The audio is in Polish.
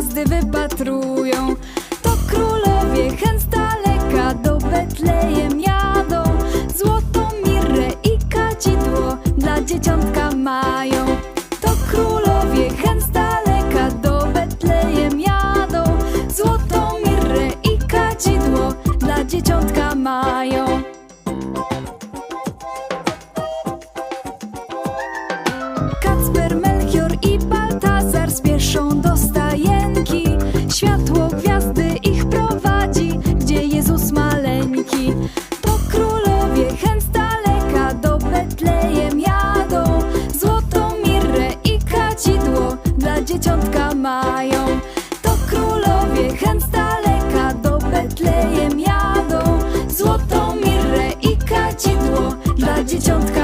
gwiazdy wypatrują. To królowie hen z daleka do Betlejem jadą. Złotą mirrę i kadzidło dla dzieciątka mają. To królowie hen z daleka do Betlejem jadą. Złotą mirrę i kadzidło dla dzieciątka dzieciątka mają. To królowie hen z daleka do Betlejem jadą. Złotą mirrę i kadzidło dla dzieciątka